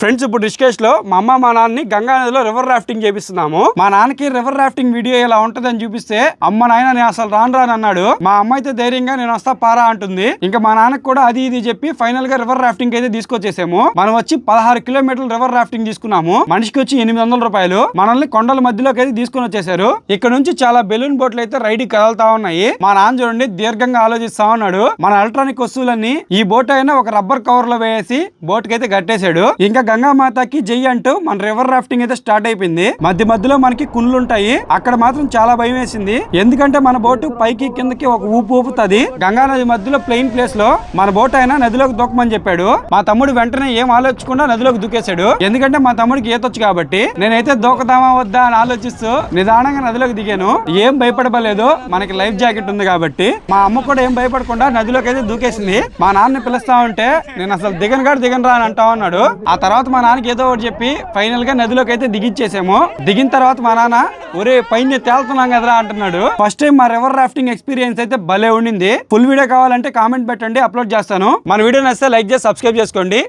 Friends ఇప్పుడు రిషికేష్లో మా అమ్మ మా నాన్నని గంగా నదిలో రివర్ రాఫ్టింగ్ చేపిస్తున్నాము. మా నాన్నకి రివర్ రాఫ్టింగ్ వీడియో ఇలా ఉంటదని చూపిస్తే అమ్మ నాయన నేను అసలు రాను రాను అన్నాడు. మా అమ్మ అయితే ధైర్యంగా నేను వస్తా పారా అంటుంది. ఇంకా మా నాన్నకి కూడా అది ఇది చెప్పి ఫైనల్గా రివర్ రాఫ్టింగ్ అయితే తీసుకొచ్చేసాము. మనం వచ్చి పదహారు కిలోమీటర్లు రివర్ రాఫ్టింగ్ తీసుకున్నాము. మనిషికి వచ్చి ఎనిమిది వందల రూపాయలు. మనల్ని కొండల మధ్యలోకి అయితే తీసుకొని వచ్చేసారు ఇక్కడ నుంచి చాలా బెలూన్ బోట్లు అయితే రైడ్ కదలతా ఉన్నాయి. మా నాన్న చూడండి దీర్ఘంగా ఆలోచిస్తా ఉన్నాడు. మన ఎలక్ట్రానిక్ వస్తువులన్నీ ఈ బోట్ అయినా ఒక రబ్బర్ కవర్లో వేసి బోట్కి అయితే కట్టేశాడు. ఇంకా గంగామాతకి జై అంటూ మన రివర్ రాఫ్టింగ్ అయితే స్టార్ట్ అయిపోయింది. మధ్య మధ్యలో మనకి కుండ్లు ఉంటాయి అక్కడ మాత్రం చాలా భయం వేసింది. ఎందుకంటే మన బోటు పైకి కిందకి ఒక ఊపు ఊపుతుంది. గంగా నది మధ్యలో ప్లెయిన్ ప్లేస్లో మన బోట్ అయినా నదిలోకి దూకమని చెప్పాడు. మా తమ్ముడు వెంటనే ఏం ఆలోచించకుండా నదిలోకి దూకేశాడు. ఎందుకంటే మా తమ్ముడికి ఈతొచ్చు కాబట్టి నేనైతే దూకదామా వద్దా అని ఆలోచిస్తూ నిదానంగా నదిలోకి దిగాను. ఏం భయపడబలేదు మనకి లైఫ్ జాకెట్ ఉంది కాబట్టి. మా అమ్మ కూడా ఏం భయపడకుండా నదిలోకి అయితే దూకేసింది. మా నాన్నని పిలుస్తా ఉంటే నేను అసలు దిగను కాడ దిగను రా అని అంటా ఉన్నాడు ఆ తర్వాత తర్వాత మా నాన్నకి ఏదో ఒకటి చెప్పి ఫైనల్గా నదిలోకి అయితే దిగించేసాము దిగిన తర్వాత మా నాన్న ఒరే పైన తేలుతున్నాం కదరా అంటున్నాడు. ఫస్ట్ టైం మా రివర్ రాఫ్టింగ్ ఎక్స్పీరియన్స్ అయితే భలే ఉండింది. ఫుల్ వీడియో కావాలంటే కామెంట్ పెట్టండి అప్లోడ్ చేస్తాను. మన వీడియో నచ్చితే లైక్ చేసి సబ్స్క్రైబ్ చేసుకోండి.